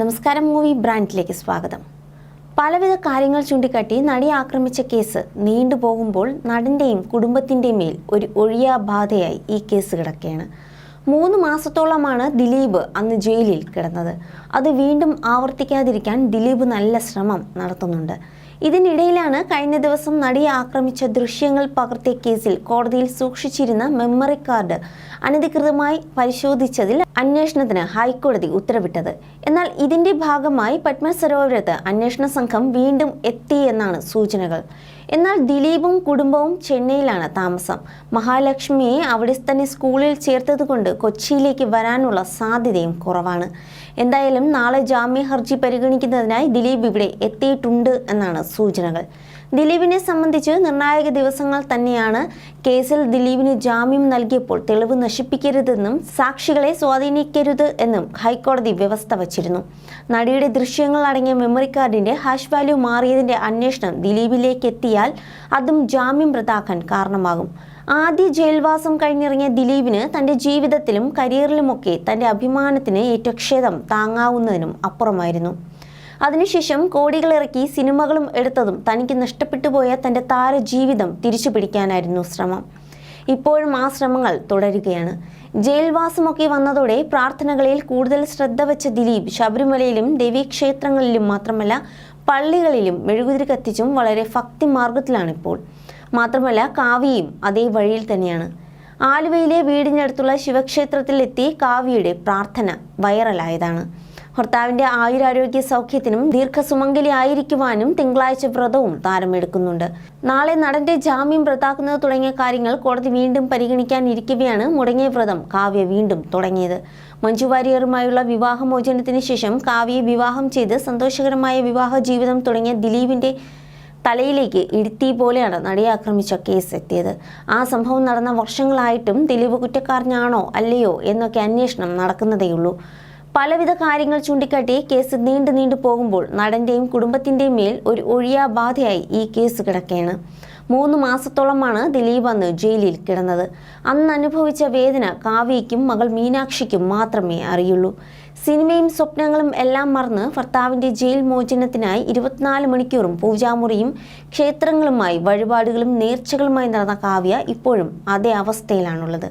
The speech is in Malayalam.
നമസ്കാരം മൂവി ബ്രാൻഡിലേക്ക് സ്വാഗതം. പലവിധ കാര്യങ്ങൾ ചൂണ്ടിക്കാട്ടി നടി ആക്രമിച്ച കേസ് നീണ്ടുപോകുമ്പോൾ നടന്റെയും കുടുംബത്തിന്റെയും മേൽ ഒരു ഒഴിയാബാധയായി ഈ കേസ് കിടക്കുകയാണ്. മൂന്ന് മാസത്തോളമാണ് ദിലീപ് അന്ന് ജയിലിൽ കിടന്നത്. അത് വീണ്ടും ആവർത്തിക്കാതിരിക്കാൻ ദിലീപ് നല്ല ശ്രമം നടത്തുന്നുണ്ട്. ഇതിനിടയിലാണ് കഴിഞ്ഞ ദിവസം നടിയെ ആക്രമിച്ച ദൃശ്യങ്ങൾ പകർത്തിയ കേസിൽ കോടതിയിൽ സൂക്ഷിച്ചിരുന്ന മെമ്മറി കാർഡ് അനധികൃതമായി പരിശോധിച്ചതിൽ അന്വേഷണത്തിന് ഹൈക്കോടതി ഉത്തരവിട്ടത്. എന്നാൽ ഇതിന്റെ ഭാഗമായി പത്മ സരോവരത്ത് അന്വേഷണ സംഘം വീണ്ടും എത്തി എന്നാണ് സൂചനകൾ. എന്നാൽ ദിലീപും കുടുംബവും ചെന്നൈയിലാണ് താമസം. മഹാലക്ഷ്മിയെ അവിടെ തന്നെ സ്കൂളിൽ ചേർത്തതുകൊണ്ട് കൊച്ചിയിലേക്ക് വരാനുള്ള സാധ്യതയും കുറവാണ്. എന്തായാലും നാളെ ജാമ്യ ഹർജി പരിഗണിക്കുന്നതിനായി ദിലീപ് ഇവിടെ എത്തിയിട്ടുണ്ട് എന്നാണ് സൂചനകൾ. ദിലീപിനെ സംബന്ധിച്ച് നിർണായക ദിവസങ്ങൾ തന്നെയാണ് കേസിൽ ദിലീപിന് ജാമ്യം നൽകിയപ്പോൾ തെളിവ് നശിപ്പിക്കരുതെന്നും സാക്ഷികളെ സ്വാധീനിക്കരുത് എന്നും ഹൈക്കോടതി വ്യവസ്ഥ വച്ചിരുന്നു. നടിയുടെ ദൃശ്യങ്ങൾ അടങ്ങിയ മെമ്മറി കാർഡിന്റെ ഹാഷ് വാല്യൂ മാറിയതിന്റെ അന്വേഷണം ദിലീപിലേക്ക് എത്തിയാൽ അതും ജാമ്യം റദ്ദാക്കാൻ കാരണമാകും. ആദ്യ ജയിൽവാസം കഴിഞ്ഞിറങ്ങിയ ദിലീപിന് തന്റെ ജീവിതത്തിലും കരിയറിലുമൊക്കെ തന്റെ അഭിമാനത്തിന് ഏറ്റക്ഷേതം താങ്ങാവുന്നതിനും അപ്പുറമായിരുന്നു. അതിനുശേഷം കോടികളിറക്കി സിനിമകളും എടുത്തതും തനിക്ക് നഷ്ടപ്പെട്ടു പോയ തന്റെ താരജീവിതം തിരിച്ചു പിടിക്കാനായിരുന്നു ശ്രമം. ഇപ്പോഴും ആ ശ്രമങ്ങൾ തുടരുകയാണ്. ജയിൽവാസമൊക്കെ വന്നതോടെ പ്രാർത്ഥനകളിൽ കൂടുതൽ ശ്രദ്ധ വെച്ച ദിലീപ് ശബരിമലയിലും ദേവീക്ഷേത്രങ്ങളിലും മാത്രമല്ല പള്ളികളിലും മെഴുകുതിരി കത്തിച്ചും വളരെ ഭക്തി മാർഗത്തിലാണിപ്പോൾ മാത്രമല്ല കാവ്യയും അതേ വഴിയിൽ തന്നെയാണ്. ആലുവയിലെ വീടിനടുത്തുള്ള ശിവക്ഷേത്രത്തിലെത്തി കാവ്യയുടെ പ്രാർത്ഥന വൈറലായതാണ്. ഭർത്താവിന്റെ ആയുരാരോഗ്യ സൗഖ്യത്തിനും ദീർഘസുമംഗലി ആയിരിക്കുവാനും തിങ്കളാഴ്ച വ്രതവും താരമെടുക്കുന്നുണ്ട്. നാളെ നടന്റെ ജാമ്യം റദ്ദാക്കുന്നത് തുടങ്ങിയ കാര്യങ്ങൾ കോടതി വീണ്ടും പരിഗണിക്കാനിരിക്കവെയാണ് മുടങ്ങിയ വ്രതം കാവ്യ വീണ്ടും തുടങ്ങിയത്. മഞ്ജു വാര്യറുമായുള്ള വിവാഹമോചനത്തിന് ശേഷം കാവ്യയെ വിവാഹം ചെയ്ത് സന്തോഷകരമായ വിവാഹ ജീവിതം തുടങ്ങിയ ദിലീപിന്റെ തലയിലേക്ക് ഇടുത്തി പോലെയാണ് നടിയെ ആക്രമിച്ച കേസ് എത്തിയത് ആ സംഭവം നടന്ന വർഷങ്ങളായിട്ടും ദിലീപ് കുറ്റക്കാരനാണോ അല്ലയോ എന്നൊക്കെ അന്വേഷണം നടക്കുന്നതേയുള്ളൂ. പലവിധ കാര്യങ്ങൾ ചൂണ്ടിക്കാട്ടി കേസ് നീണ്ടു നീണ്ടു പോകുമ്പോൾ നടന്റെയും കുടുംബത്തിന്റെയും മേൽ ഒരു ഒഴിയാബാധയായി ഈ കേസ് കിടക്കുകയാണ്. മൂന്ന് മാസത്തോളമാണ് ദിലീപ് അന്ന് ജയിലിൽ കിടന്നത്. അന്ന് അനുഭവിച്ച വേദന കാവ്യയ്ക്കും മകൾ മീനാക്ഷിക്കും മാത്രമേ അറിയുള്ളൂ. സിനിമയും സ്വപ്നങ്ങളും എല്ലാം മറന്ന് ഭർത്താവിന്റെ ജയിൽ മോചനത്തിനായി ഇരുപത്തിനാല് മണിക്കൂറും പൂജാമുറിയും ക്ഷേത്രങ്ങളുമായി വഴിപാടുകളും നേർച്ചകളുമായി നടന്ന കാവ്യ ഇപ്പോഴും അതേ അവസ്ഥയിലാണുള്ളത്.